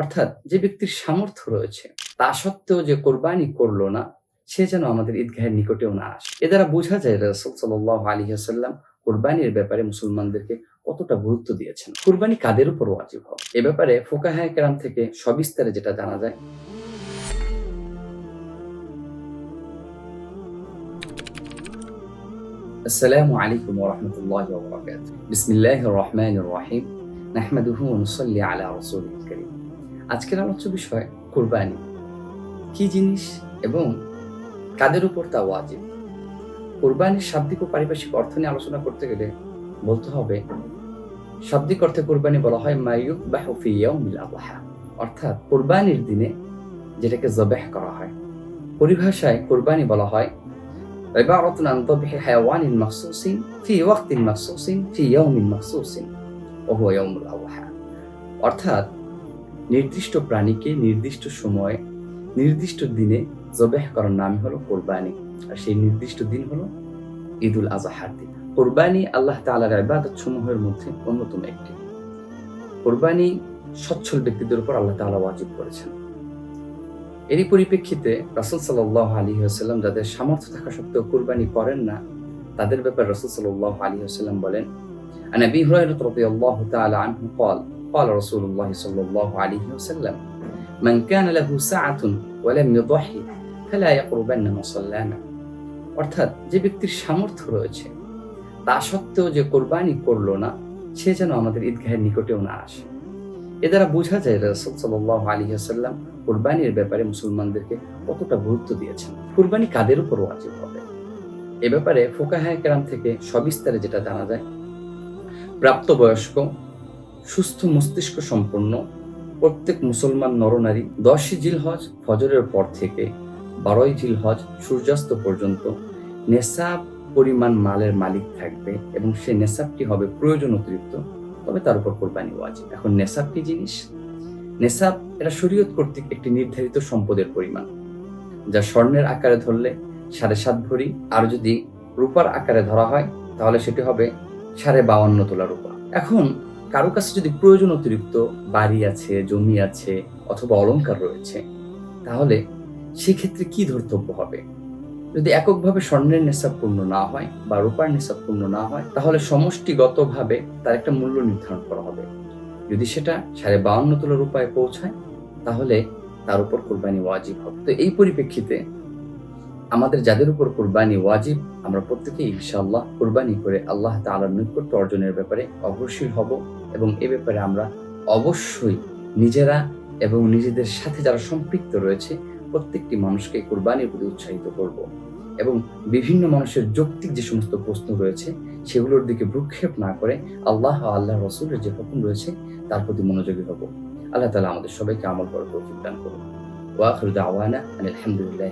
অর্থাৎ যে ব্যক্তির সামর্থ্য রয়েছে, তা সত্ত্বেও যে কোরবানি করল না, সে যেন আমাদের ঈদগাহের নিকটেও না আসে। এ দ্বারা বোঝা যায় রসুল সাল আলী আসাল্লাম কোরবানির ব্যাপারে মুসলমানদেরকে কতটা গুরুত্ব দিয়েছেন। কোরবানি কাদের উপর ওয়াজিব হবে এ ব্যাপারে ফোকাহায় কেরাম থেকে সবিস্তারে যেটা জানা যায়। আসসালামু আলাইকুম ওয়া রাহমাতুল্লাহি ওয়া বারাকাতুহু। বিসমিল্লাহির রহমানির রহিম। নাহমাদুহু ওয়া নুসাল্লি আলা রাসূলিল আজকের আলোচ্য বিষয় কোরবানি কি জিনিস এবং কাদের উপর তা ওয়াজিব কোরবানির শাব্দিক ও পারিভাষিক অর্থ নিয়ে আলোচনা করতে গেলে বলতে হবে শাব্দিক অর্থে কোরবানি বলা হয় মায়ুক বা হুফিয়াউমিল আবহা অর্থাৎ কোরবানির দিনে যেটাকে জবেহ করা হয় পরিভাষায় কোরবানি বলা হয় عبارة عن ذبح حيوان مخصوص في وقت مخصوص في يوم مخصوص وهو يوم الأضحى অর্থাৎ নির্দিষ্ট প্রাণীকে নির্দিষ্ট সময়ে নির্দিষ্ট দিনে জবেহ করার নাম হলো কোরবানি আর সেই নির্দিষ্ট দিন হলো ঈদুল আজহার দিন কোরবানি আল্লাহ তাআলার ইবাদত সমূহের মধ্যে অন্যতম একটি কোরবানি সচ্ছল ব্যক্তিদের উপর আল্লাহ তাআলা ওয়াজিব করেছেন এরই পরিপ্রেক্ষিতে রাসুল সাল্লাহ আলী আসাল্লাম যাদের সামর্থ্য থাকা সত্ত্বেও কুরবানি করেন না তাদের ব্যাপারে রাসুল সাল্লাহ আলী আসাল্লাম বলেন عن ابي هريره رضي الله تعالى عنه قال قال رسول الله صلى الله عليه وسلم من كان له سعة ولم يضحي فلا يقربن مصلانا অর্থাৎ যে ব্যক্তির সামর্থ্য রয়েছে তা সত্ত্বেও যে কোরবানি করলো না সে যেন আমাদের ঈদগাহের নিকটেও না আসে এ দ্বারা বোঝা যায় রসুল সাল্লাহ আলী আসাল্লাম কোরবানির ব্যাপারে মুসলমানদেরকে কতটা গুরুত্ব দিয়েছেন কোরবানি কাদের উপর ওয়াজিব হবে এ ব্যাপারে ফোকাহায় কেরাম থেকে সবিস্তারে যেটা জানা যায় প্রাপ্তবয়স্ক সুস্থ মস্তিষ্ক সম্পন্ন প্রত্যেক মুসলমান নরনারী দশই জিলহজ ফজরের পর থেকে বারোই জিলহজ সূর্যাস্ত পর্যন্ত নেশাব পরিমাণ মালের মালিক থাকবে এবং সে নেশাবটি হবে প্রয়োজন অতিরিক্ত, তবে তার উপর কোরবানি ওয়াজিব। এখন নেশাব কি জিনিস? নেশাব এটা শরীয়ত কর্তৃক একটি নির্ধারিত সম্পদের পরিমাণ, যা স্বর্ণের আকারে ধরলে সাড়ে সাত ভরি, আর যদি রূপার আকারে ধরা হয়, তাহলে সেটি হবে সাড়ে বাউান্ন তোলা রূপা। এখন কারও কাছে যদি প্রয়োজন অতিরিক্ত বাড়ি আছে, জমি আছে অথবা অলংকার রয়েছে, তাহলে সেক্ষেত্রে কি ধর্তব্য হবে? যদি এককভাবে স্বর্ণের নেশা পূর্ণ না হয় বা রূপার নেশাব পূর্ণ না হয়, তাহলে সমষ্টিগতভাবে তার একটা মূল্য নির্ধারণ করা হবে। যদি সেটা সাড়ে বাউন্ন তোলা রূপায় পৌঁছায়, তাহলে তার উপর কোরবানি ওয়াজিব হবে। তো এই পরিপ্রেক্ষিতে আমাদের যাদের উপর কোরবানি ওয়াজিব, আমরা প্রত্যেকেই ইনশাআল্লাহ কোরবানি করে আল্লাহ তাআলার নৈকট্য অর্জনের ব্যাপারে অগ্রসীল হব এবং এ ব্যাপারে আমরা অবশ্যই নিজেরা এবং নিজেদের সাথে যারা সম্পৃক্ত রয়েছে, প্রত্যেকটি মানুষকে কোরবানির প্রতি উৎসাহিত করব এবং বিভিন্ন মানুষের যৌক্তিক যে সমস্ত প্রশ্ন রয়েছে, সেগুলোর দিকে ভ্রুক্ষেপ না করে আল্লাহ আল্লাহ রসুলের যে হুকুম রয়েছে, তার প্রতি মনোযোগী হব। আল্লাহ তালা আমাদের সবাইকে আমল করার তৌফিক দান করুন। ওয়াখির দাওয়ানা আলহামদুলিল্লাহ